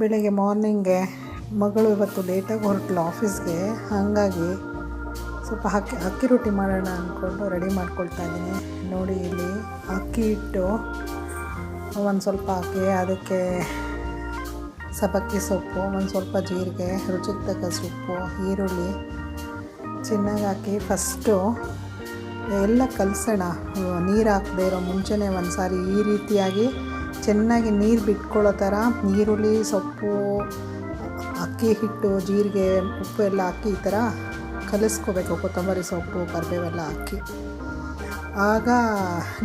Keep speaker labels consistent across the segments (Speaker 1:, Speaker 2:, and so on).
Speaker 1: ಬೆಳಿಗ್ಗೆ ಮಾರ್ನಿಂಗೆ ಮಗಳು ಇವತ್ತು ಲೇಟಾಗಿ ಹೊರಟ್ಲು ಆಫೀಸ್ಗೆ ಹಾಗಾಗಿ ಸ್ವಲ್ಪ ಅಕ್ಕಿ ಅಕ್ಕಿ ರೊಟ್ಟಿ ಮಾಡೋಣ ಅಂದ್ಕೊಂಡು ರೆಡಿ ಮಾಡ್ಕೊಳ್ತಾ ಇದ್ದೀನಿ. ನೋಡಿ ಇಲ್ಲಿ ಅಕ್ಕಿ ಇಟ್ಟು ಒಂದು ಸ್ವಲ್ಪ ಹಾಕಿ ಅದಕ್ಕೆ ಸಬಕ್ಕಿ ಸೊಪ್ಪು, ಒಂದು ಸ್ವಲ್ಪ ಜೀರಿಗೆ, ರುಚಿಗೆ ತಕ್ಕ ಸೊಪ್ಪು, ಈರುಳ್ಳಿ. ಚೆನ್ನಾಗಿ ಹಾಕಿ ಫಸ್ಟು ಎಲ್ಲ ಕಲಸೋಣ. ನೀರು ಹಾಕದೇ ಇರೋ ಮುಂಚೆನೇ ಒಂದು ಸಾರಿ ಈ ರೀತಿಯಾಗಿ ಚೆನ್ನಾಗಿ ನೀರು ಬಿಟ್ಕೊಳ್ಳೋ ಥರ ಈರುಳ್ಳಿ, ಸೊಪ್ಪು, ಅಕ್ಕಿ ಹಿಟ್ಟು, ಜೀರಿಗೆ, ಉಪ್ಪು ಎಲ್ಲ ಹಾಕಿ ಈ ಥರ ಕಲಿಸ್ಕೋಬೇಕು. ಕೊತ್ತಂಬರಿ ಸೊಪ್ಪು, ಕರಿಬೇವೆಲ್ಲ ಹಾಕಿ. ಆಗ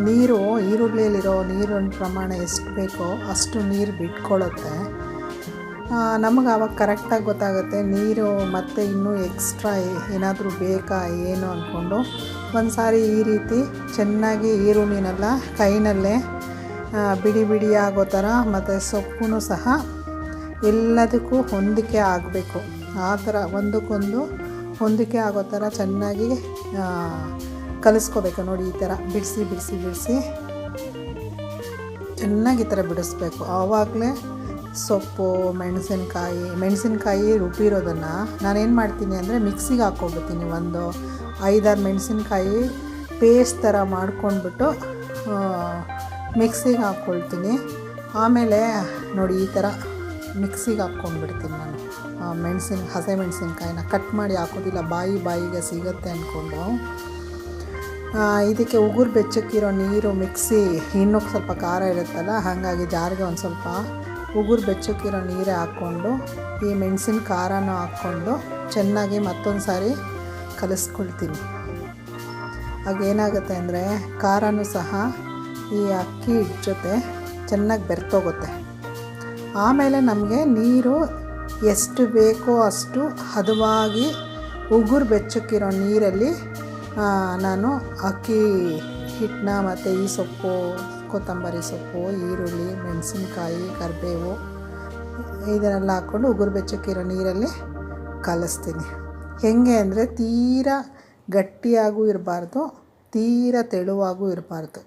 Speaker 1: ನೀರು, ಈರುಳ್ಳಿಯಲ್ಲಿರೋ ನೀರಿನ ಪ್ರಮಾಣ ಎಷ್ಟು ಬೇಕೋ ಅಷ್ಟು ನೀರು ಬಿಟ್ಕೊಳ್ಳುತ್ತೆ. ನಮಗೆ ಆವಾಗ ಕರೆಕ್ಟಾಗಿ ಗೊತ್ತಾಗುತ್ತೆ. ನೀರು ಮತ್ತೆ ಇನ್ನೂ ಎಕ್ಸ್ಟ್ರಾ ಏನಾದರೂ ಬೇಕಾ, ಏನು ಅಂದ್ಕೊಂಡು ಒಂದು ಸಾರಿ ಈ ರೀತಿ ಚೆನ್ನಾಗಿ ಈರುಳ್ಳಿನೆಲ್ಲ ಕೈನಲ್ಲೇ ಬಿಡಿ ಬಿಡಿ ಆಗೋ ಥರ ಮತ್ತು ಸೊಪ್ಪು ಸಹ ಎಲ್ಲದಕ್ಕೂ ಹೊಂದಿಕೆ ಆಗಬೇಕು. ಆ ಥರ ಒಂದಕ್ಕೊಂದು ಹೊಂದಿಕೆ ಆಗೋ ಥರ ಚೆನ್ನಾಗಿ ಕಲಿಸ್ಕೋಬೇಕು ನೋಡಿ ಈ ಥರ ಬಿಡಿಸಿ ಬಿಡಿಸಿ ಬಿಡಿಸಿ. ಚೆನ್ನಾಗಿ ಈ ಥರ ಬಿಡಿಸ್ಬೇಕು. ಆವಾಗಲೇ ಸೊಪ್ಪು, ಮೆಣಸಿನ್ಕಾಯಿ ಮೆಣಸಿನ್ಕಾಯಿ ರುಬ್ಬಿರೋದನ್ನು ನಾನೇನು ಮಾಡ್ತೀನಿ ಅಂದರೆ ಮಿಕ್ಸಿಗೆ ಹಾಕ್ಕೊಂಡ್ಬಿಡ್ತೀನಿ ಒಂದು ಐದಾರು ಮೆಣಸಿನ್ಕಾಯಿ ಪೇಸ್ಟ್ ಥರ ಮಾಡ್ಕೊಂಡ್ಬಿಟ್ಟು ಮಿಕ್ಸಿಗೆ ಹಾಕ್ಕೊಳ್ತೀನಿ. ಆಮೇಲೆ ನೋಡಿ ಈ ಥರ ಮಿಕ್ಸಿಗೆ ಹಾಕ್ಕೊಂಡ್ಬಿಡ್ತೀನಿ ನಾನು. ಮೆಣಸಿನ, ಹಸೆ ಮೆಣಸಿನ್ಕಾಯಿನ ಕಟ್ ಮಾಡಿ ಹಾಕೋದಿಲ್ಲ, ಬಾಯಿ ಬಾಯಿಗೆ ಸಿಗುತ್ತೆ ಅಂದ್ಕೊಂಡು ಇದಕ್ಕೆ ಉಗುರು ಬೆಚ್ಚಕ್ಕಿರೋ ನೀರು, ಮಿಕ್ಸಿ ಇನ್ನೂ ಸ್ವಲ್ಪ ಖಾರ ಇರುತ್ತಲ್ಲ, ಹಾಗಾಗಿ ಜಾರಿಗೆ ಒಂದು ಸ್ವಲ್ಪ ಉಗುರು ಬೆಚ್ಚಕ್ಕಿರೋ ನೀರೇ ಹಾಕ್ಕೊಂಡು, ಈ ಮೆಣಸಿನ ಖಾರನೂ ಹಾಕ್ಕೊಂಡು ಚೆನ್ನಾಗಿ ಮತ್ತೊಂದು ಸಾರಿ ಕಲಿಸ್ಕೊಳ್ತೀನಿ. ಆಗೇನಾಗುತ್ತೆ ಅಂದರೆ ಖಾರನೂ ಸಹ ಈ ಅಕ್ಕಿ ಜೊತೆ ಚೆನ್ನಾಗಿ ಬೆರ್ತೋಗುತ್ತೆ ಆಮೇಲೆ ನಮಗೆ ನೀರು ಎಷ್ಟು ಬೇಕೋ ಅಷ್ಟು ಹದವಾಗಿ ಉಗುರು ಬೆಚ್ಚಕ್ಕಿರೋ ನೀರಲ್ಲಿ ನಾನು ಅಕ್ಕಿ ಹಿಟ್ಟನ್ನ ಮತ್ತು ಈ ಸೊಪ್ಪು, ಕೊತ್ತಂಬರಿ ಸೊಪ್ಪು, ಈರುಳ್ಳಿ, ಮೆಣಸಿನ್ಕಾಯಿ, ಕರಿಬೇವು ಇದನ್ನೆಲ್ಲ ಹಾಕ್ಕೊಂಡು ಉಗುರು ಬೆಚ್ಚಕ್ಕಿರೋ ನೀರಲ್ಲಿ ಕಲಿಸ್ತೀನಿ. ಹೆಂಗೆ ಅಂದರೆ ತೀರಾ ಗಟ್ಟಿಯಾಗೂ ಇರಬಾರ್ದು, ತೀರಾ ತೆಳುವಾಗೂ ಇರಬಾರ್ದು.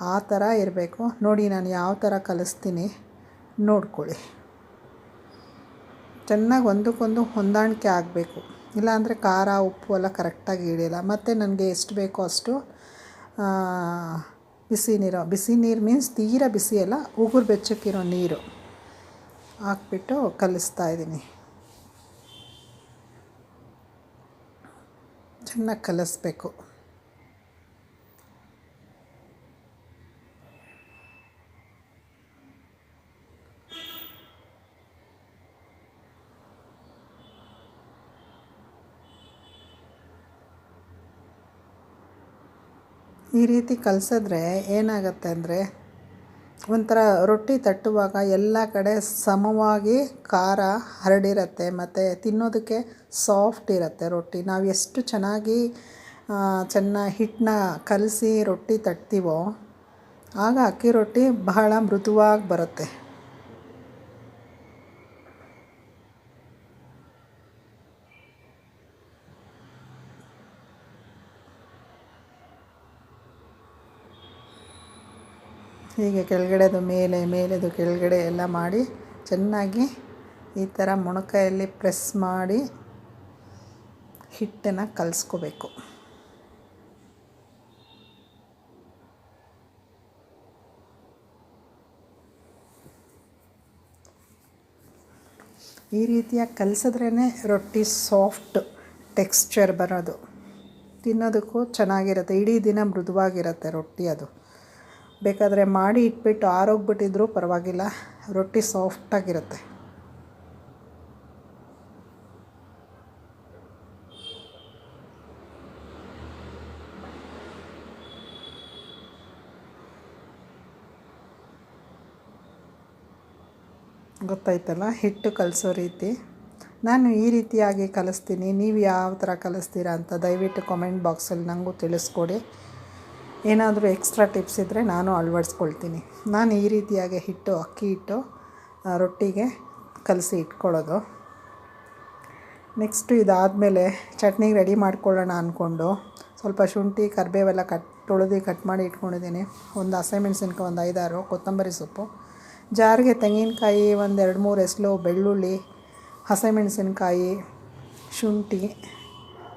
Speaker 1: ಆ ಥರ ಇರಬೇಕು. ನೋಡಿ, ನಾನು ಯಾವ ಥರ ಕಲಿಸ್ತೀನಿ. ನೋಡ್ಕೊಳ್ಳಿ. ಚೆನ್ನಾಗಿ ಒಂದಕ್ಕೊಂದು ಹೊಂದಾಣಿಕೆ ಆಗಬೇಕು. ಇಲ್ಲಾಂದರೆ ಖಾರ, ಉಪ್ಪು ಎಲ್ಲ ಕರೆಕ್ಟಾಗಿ ಹಿಡಿಯಲ್ಲ. ಮತ್ತು ನನಗೆ ಎಷ್ಟು ಬೇಕೋ ಅಷ್ಟು ಬಿಸಿ ನೀರು. ಬಿಸಿ ನೀರು ಮೀನ್ಸ್ ತೀರ ಬಿಸಿ ಅಲ್ಲ, ಉಗುರು ಬೆಚ್ಚಕ್ಕಿರೋ ನೀರು ಹಾಕ್ಬಿಟ್ಟು ಕಲಿಸ್ತಾ ಇದ್ದೀನಿ. ಚೆನ್ನಾಗಿ ಕಲಿಸ್ಬೇಕು. ಈ ರೀತಿ ಕಲಸಿದ್ರೆ ಏನಾಗುತ್ತೆ ಅಂದರೆ ಒಂಥರ ರೊಟ್ಟಿ ತಟ್ಟುವಾಗ ಎಲ್ಲ ಕಡೆ ಸಮವಾಗಿ ಖಾರ ಹರಡಿರುತ್ತೆ, ಮತ್ತು ತಿನ್ನೋದಕ್ಕೆ ಸಾಫ್ಟ್ ಇರುತ್ತೆ ರೊಟ್ಟಿ. ನಾವು ಎಷ್ಟು ಚೆನ್ನಾಗಿ ಚೆನ್ನಾಗಿ ಹಿಟ್ಟನ್ನ ಕಲಸಿ ರೊಟ್ಟಿ ತಟ್ತೀವೋ, ಆಗ ಅಕ್ಕಿ ರೊಟ್ಟಿ ಬಹಳ ಮೃದುವಾಗಿ ಬರುತ್ತೆ. ಹೀಗೆ ಕೆಳಗಡೆದು ಮೇಲೆ, ಮೇಲೆದು ಕೆಳಗಡೆ ಎಲ್ಲ ಮಾಡಿ ಚೆನ್ನಾಗಿ ಈ ಥರ ಮೊಣಕೈಯಲ್ಲಿ ಪ್ರೆಸ್ ಮಾಡಿ ಹಿಟ್ಟನ್ನು ಕಲಿಸ್ಕೋಬೇಕು. ಈ ರೀತಿಯಾಗಿ ಕಲಿಸಿದ್ರೇ ರೊಟ್ಟಿ ಸಾಫ್ಟ್ ಟೆಕ್ಸ್ಚರ್ ಬರೋದು. ತಿನ್ನೋದಕ್ಕೂ ಚೆನ್ನಾಗಿರುತ್ತೆ. ಇಡೀ ದಿನ ಮೃದುವಾಗಿರುತ್ತೆ ರೊಟ್ಟಿ ಅದು. ಬೇಕಾದರೆ ಮಾಡಿ ಇಟ್ಬಿಟ್ಟು ಆರೋಗ್ಬಿಟ್ಟಿದ್ರೂ ಪರವಾಗಿಲ್ಲ. ರೊಟ್ಟಿ ಸಾಫ್ಟಾಗಿರುತ್ತೆ ಗೊತ್ತಾಯ್ತಲ್ಲ? ಹಿಟ್ಟು ಕಲಿಸೋ ರೀತಿ. ನಾನು ಈ ರೀತಿಯಾಗಿ ಕಲಿಸ್ತೀನಿ. ನೀವು ಯಾವ ಥರ ಕಲಿಸ್ತೀರಾ ಅಂತ ದಯವಿಟ್ಟು ಕಾಮೆಂಟ್ ಬಾಕ್ಸಲ್ಲಿ ನನಗೂ ತಿಳಿಸ್ಕೊಡಿ. ಏನಾದರೂ ಎಕ್ಸ್ಟ್ರಾ ಟಿಪ್ಸ್ ಇದ್ದರೆ ನಾನು ಅಳವಡಿಸ್ಕೊಳ್ತೀನಿ. ನಾನು ಈ ರೀತಿಯಾಗಿ ಹಿಟ್ಟು, ಅಕ್ಕಿ ಹಿಟ್ಟು ರೊಟ್ಟಿಗೆ ಕಲಸಿ ಇಟ್ಕೊಳ್ಳೋದು. ನೆಕ್ಸ್ಟು ಇದಾದಮೇಲೆ ಚಟ್ನಿಗೆ ರೆಡಿ ಮಾಡ್ಕೊಳ್ಳೋಣ ಅಂದ್ಕೊಂಡು ಸ್ವಲ್ಪ ಶುಂಠಿ, ಕರಿಬೇವೆಲ್ಲ ಕಟ್, ತೊಳೆದು ಕಟ್ ಮಾಡಿ ಇಟ್ಕೊಂಡಿದ್ದೀನಿ. ಒಂದು ಹಸಿಮೆಣ್ಸಿನ್ಕಾಯಿ, ಒಂದು ಐದಾರು ಕೊತ್ತಂಬರಿ ಸೊಪ್ಪು. ಜಾರಿಗೆ ತೆಂಗಿನಕಾಯಿ, ಒಂದು ಎರಡು ಮೂರು ಎಸ್ಲು ಬೆಳ್ಳುಳ್ಳಿ, ಹಸಿಮೆಣಸಿನ್ಕಾಯಿ, ಶುಂಠಿ,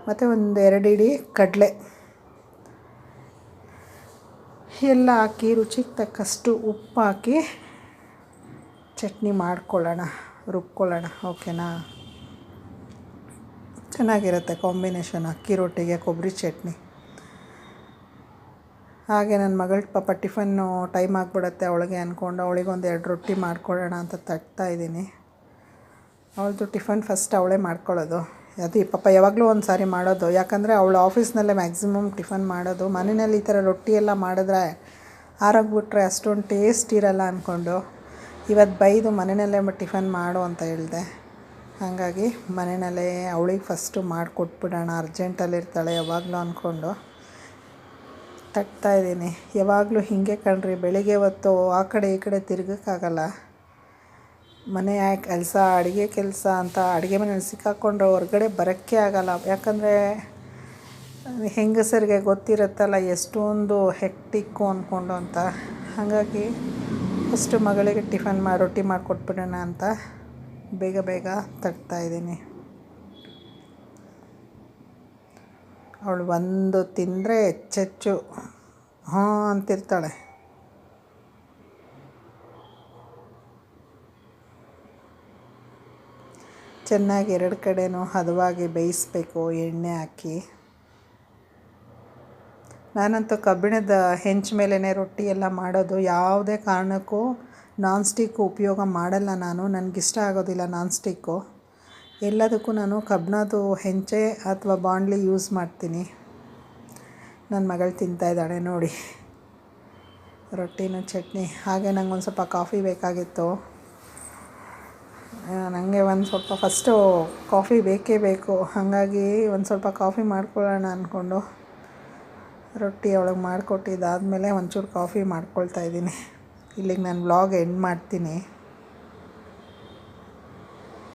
Speaker 1: ಮತ್ತು ಒಂದು ಎರಡು ಇಡೀ ಕಡಲೆ. ಎಲ್ಲ ಹಾಕಿ, ರುಚಿಗೆ ತಕ್ಕಷ್ಟು ಉಪ್ಪು ಹಾಕಿ ಚಟ್ನಿ ಮಾಡ್ಕೊಳ್ಳೋಣ, ರುಬ್ಕೊಳ್ಳೋಣ, ಓಕೆನಾ? ಚೆನ್ನಾಗಿರುತ್ತೆ ಕಾಂಬಿನೇಷನ್ ಅಕ್ಕಿ ರೊಟ್ಟಿಗೆ, ಕೊಬ್ಬರಿ ಚಟ್ನಿ. ಹಾಗೆ ನನ್ನ ಮಗಳ ಪಾಪ ಟಿಫನ್ನು ಟೈಮ್ ಆಗಿಬಿಡುತ್ತೆ ಅವಳಿಗೆ ಅಂದ್ಕೊಂಡು ಅವಳಿಗೊಂದು ಎರಡು ರೊಟ್ಟಿ ಮಾಡ್ಕೊಳ್ಳೋಣ ಅಂತ ತಟ್ತಾ ಇದ್ದೀನಿ. ಅವಳದು ಟಿಫನ್ ಫಸ್ಟ್ ಅವಳೇ ಮಾಡ್ಕೊಳ್ಳೋದು. ಅದು ಪಾಪ ಯಾವಾಗಲೂ ಒಂದು ಸಾರಿ ಮಾಡೋದು. ಯಾಕಂದರೆ ಅವಳು ಆಫೀಸ್ನಲ್ಲೇ ಮ್ಯಾಕ್ಸಿಮಮ್ ಟಿಫನ್ ಮಾಡೋದು. ಮನೆಯಲ್ಲಿ ಈ ಥರ ರೊಟ್ಟಿ ಎಲ್ಲ ಮಾಡಿದ್ರೆ ಆರೋಗ್ಬಿಟ್ರೆ ಅಷ್ಟೊಂದು ಟೇಸ್ಟ್ ಇರಲ್ಲ ಅಂದ್ಕೊಂಡು ಇವತ್ತು ಬೈದು ಮನೆಯಲ್ಲೇ ಟಿಫನ್ ಮಾಡು ಅಂತ ಹೇಳಿದೆ. ಹಾಗಾಗಿ ಮನೆಯಲ್ಲೇ ಅವಳಿಗೆ ಫಸ್ಟು ಮಾಡಿಕೊಟ್ಬಿಡೋಣ. ಅರ್ಜೆಂಟಲ್ಲಿರ್ತಾಳೆ ಯಾವಾಗಲೂ ಅಂದ್ಕೊಂಡು ತಟ್ತಾ ಇದ್ದೀನಿ. ಯಾವಾಗಲೂ ಹೀಗೆ ಕಣ್ರಿ. ಬೆಳಿಗ್ಗೆ ಹೊತ್ತು ಆ ಕಡೆ ಈ ಕಡೆ ತಿರ್ಗೋಕ್ಕಾಗಲ್ಲ. ಮನೆ ಕೆಲಸ, ಅಡುಗೆ ಕೆಲಸ ಅಂತ ಅಡುಗೆ ಮನೇಲಿ ಸಿಕ್ಕಾಕ್ಕೊಂಡ್ರೆ ಹೊರ್ಗಡೆ ಬರೋಕ್ಕೆ ಆಗಲ್ಲ. ಯಾಕಂದರೆ ಹೆಂಗಸರಿಗೆ ಗೊತ್ತಿರುತ್ತಲ್ಲ ಎಷ್ಟೊಂದು ಹೆಕ್ಟಿಕ್ಕು ಅಂದ್ಕೊಂಡು ಅಂತ. ಹಾಗಾಗಿ ಫಸ್ಟು ಮಗಳಿಗೆ ಟಿಫನ್ ಮಾಡಿ, ರೊಟ್ಟಿ ಮಾಡಿಕೊಟ್ಬಿಡೋಣ ಅಂತ ಬೇಗ ಬೇಗ ತಟ್ತಾ ಇದ್ದೀನಿ. ಅವಳು ಒಂದು ತಿಂದರೆ ಹೆಚ್ಚೆಚ್ಚು ಹ್ಞೂ ಅಂತಿರ್ತಾಳೆ. ಚೆನ್ನಾಗಿ ಎರಡು ಕಡೆನೂ ಹದವಾಗಿ ಬೇಯಿಸ್ಬೇಕು, ಎಣ್ಣೆ ಹಾಕಿ. ನಾನಂತೂ ಕಬ್ಬಿಣದ ಹೆಂಚ್ ಮೇಲೇ ರೊಟ್ಟಿ ಎಲ್ಲ ಮಾಡೋದು. ಯಾವುದೇ ಕಾರಣಕ್ಕೂ ನಾನ್ ಸ್ಟಿಕ್ ಉಪಯೋಗ ಮಾಡಲ್ಲ ನಾನು. ನನಗಿಷ್ಟ ಆಗೋದಿಲ್ಲ ನಾನ್ ಸ್ಟಿಕ್ಕು ಎಲ್ಲದಕ್ಕೂ ನಾನು ಕಬ್ಬಿಣದ್ದು ಹೆಂಚೆ ಅಥವಾ ಬಾಂಡ್ಲಿ ಯೂಸ್ ಮಾಡ್ತೀನಿ. ನನ್ನ ಮಗಳು ತಿಂತಾಯಿದ್ದಾಳೆ ನೋಡಿ. ರೊಟ್ಟಿನ ಚಟ್ನಿ. ಹಾಗೆ ನಂಗೆ ಒಂದು ಸ್ವಲ್ಪ ಕಾಫಿ ಬೇಕಾಗಿತ್ತು. ನನಗೆ ಒಂದು ಸ್ವಲ್ಪ ಫಸ್ಟು ಕಾಫಿ ಬೇಕೇ ಬೇಕು. ಹಾಗಾಗಿ ಒಂದು ಸ್ವಲ್ಪ ಕಾಫಿ ಮಾಡ್ಕೊಳ್ಳೋಣ ಅಂದ್ಕೊಂಡು ರೊಟ್ಟಿ ಅವಳಿಗೆ ಮಾಡಿಕೊಟ್ಟಿದ್ದಾದಮೇಲೆ ಒಂಚೂರು ಕಾಫಿ ಮಾಡ್ಕೊಳ್ತಾ ಇದ್ದೀನಿ. ಇಲ್ಲಿಗೆ ನಾನು ವ್ಲಾಗ್ ಎಂಡ್ ಮಾಡ್ತೀನಿ.